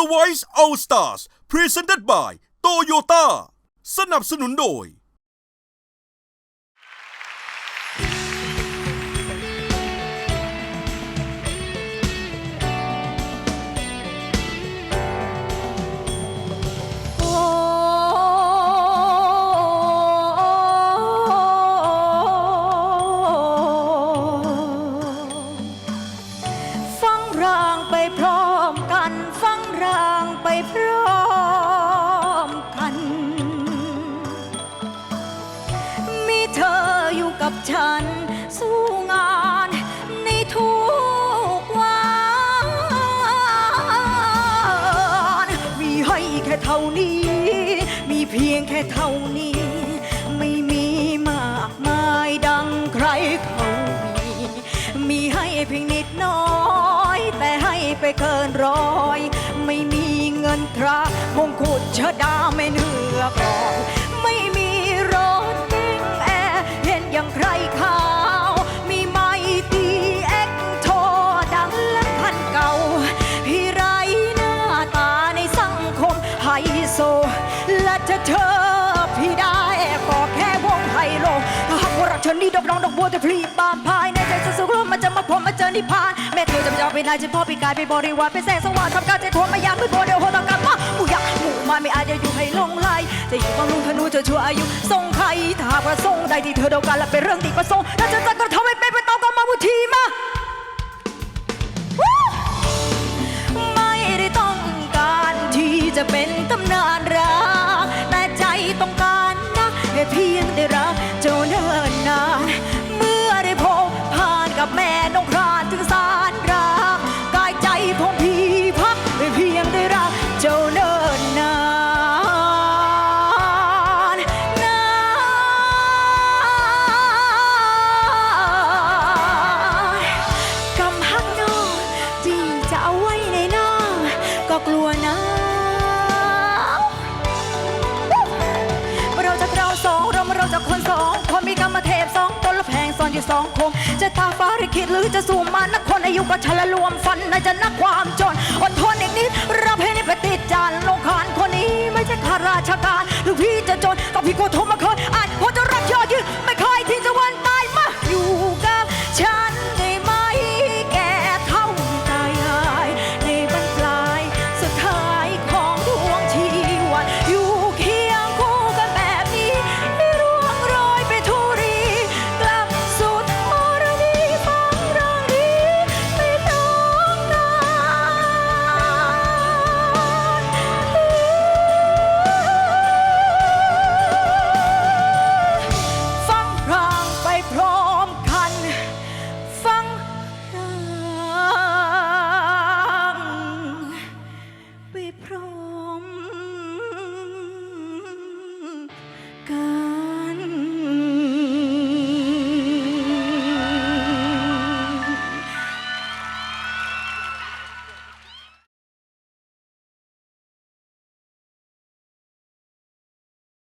The Voice All Stars Presented by Toyota สนับสนุนโดย โอ้ฟังรางไปพร้อ พร้อมกัน มีเธออยู่กับฉัน สู้งานในทุกวันมีให้แค่เท่านี้ มีเพียงแค่เท่านี้ ไม่มีมากมายดังใครเขามี มีให้เพียงนิดน้อย แต่ให้ไปเกินร้อย ไม่มี เธอนี่ดอกน้องดอกบัวจะพลีบานภายในใจสุดๆกลัวมันจะมาพบมาเจอนิพานแม่เธอจะไม่ยอมไปไหนจะพ่อปีกายไปบริวารไปแสงสว่างทำการใจทวงมายามมืดโบเดียวโหต่อกันมาหมู่ยะหมู่มาไม่อาจจะอยู่ให้ลงไหลจะอยู่ต้องลุงธนูจะชั่วอายุทรงใครถ้าหากว่าทรงใดที่เธอเดากันและเป็นเรื่องที่ประสงค์ถ้าจะจัดก็ทำให้เป็นไปตามกรรมวิธีมา ก็กลัวนะเราจะเราสองเรามาเราจะคนสองคนมีกรรมเทพสองตนละแพงซ่อนอยู่สองคงจะตาฟ้าหรือคิดหรือจะสู่มานักคนอายุก็ชะละรวมฟันน่าจะนักความจนอดทนอีกนิดรับให้นี่ไปติดจานลงคานคนนี้ไม่ใช่ข้าราชการ หรือพี่จะจนก็พี่ก็